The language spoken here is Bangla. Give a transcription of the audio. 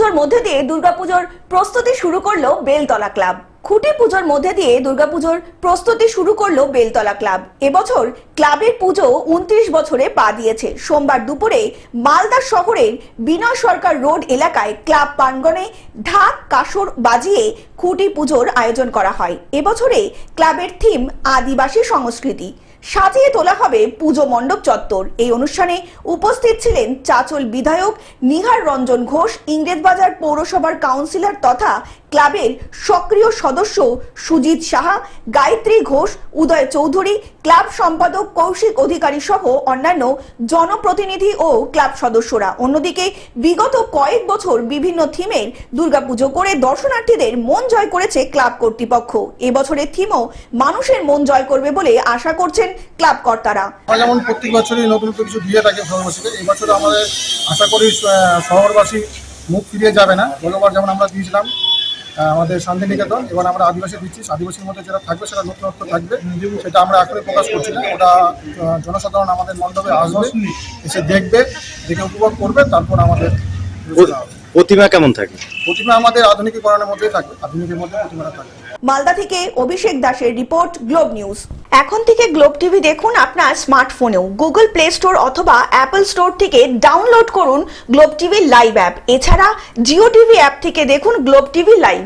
পুজোর মধ্যে দিয়ে দুর্গাপুজোর প্রস্তুতি শুরু করল বেলতলা ক্লাব। খুঁটি পুজোর মধ্যে দিয়ে দুর্গাপুজোর প্রস্তুতি শুরু করল বেলতলা ক্লাব। এবছর ক্লাবের পুজো উনত্রিশ বছরে পা দিয়েছে। সোমবার দুপুরে মালদা শহরের বিনয় সরকার রোড এলাকায় ক্লাব প্রাঙ্গণে ঢাক কাসর বাজিয়ে খুঁটি পুজোর আয়োজন করা হয়। এবছরে ক্লাবের থিম আদিবাসী সংস্কৃতি। সাজিয়ে তোলা হবে পুজো মণ্ডপ চত্বর। এই অনুষ্ঠানে উপস্থিত ছিলেন চাচল বিধায়ক নিহার রঞ্জন ঘোষ, ইংরেজবাজার পৌরসভার কাউন্সিলর তথা ক্লাবের সক্রিয় সদস্য সুজিত সাহা, গায়ত্রী ঘোষ, উদয় চৌধুরী, ক্লাব সম্পাদক কৌশিক অধিকারী সহ অন্যান্য জনপ্রতিনিধি ও ক্লাব সদস্যরা। অন্যদিকে, বিগত কয়েক বছর বিভিন্ন থিমের দুর্গাপুজো করে দর্শনার্থীদের মন জয় করেছে ক্লাব কর্তৃপক্ষ। এবছরের থিমও মানুষের মন জয় করবে বলে আশা করছেন ক্লাব কর্তারা। যেমন প্রত্যেক বছরই নতুন কিছু দিয়ে থাকি শহরবাসীকে আমাদের আশা করি শহরবাসী মুখ ফিরিয়ে যাবে না। গতবার যেমন আমরা দিয়েছিলাম আমাদের শান্তিনিকেতন এবার আমরা আদিবাসী দিচ্ছি আদিবাসীর মধ্যে যেটা থাকবে সেটা নতুনত্ব থাকবে। সেটা আমরা এখনই প্রকাশ করছি না। ওটা জনসাধারণ আমাদের মণ্ডপে আসবে এসে দেখবে দেখে উপভোগ করবে তারপর আমাদের প্রতিমা কেমন থাকে? প্রতিমা আমাদের আধুনিকীকরণের মধ্যেই থাকবে আধুনিকের মধ্যে প্রতিমাটা থাকবে মালদা থেকে অভিষেক দাসের রিপোর্ট গ্লোব নিউজ। এখন থেকে গ্লোব টিভি দেখুন আপনার স্মার্টফোনেও। গুগল প্লে স্টোর অথবা অ্যাপল স্টোর থেকে ডাউনলোড করুন গ্লোব টিভি লাইভ অ্যাপ। এছাড়া জিও টিভি অ্যাপ থেকে দেখুন গ্লোব টিভি লাইভ।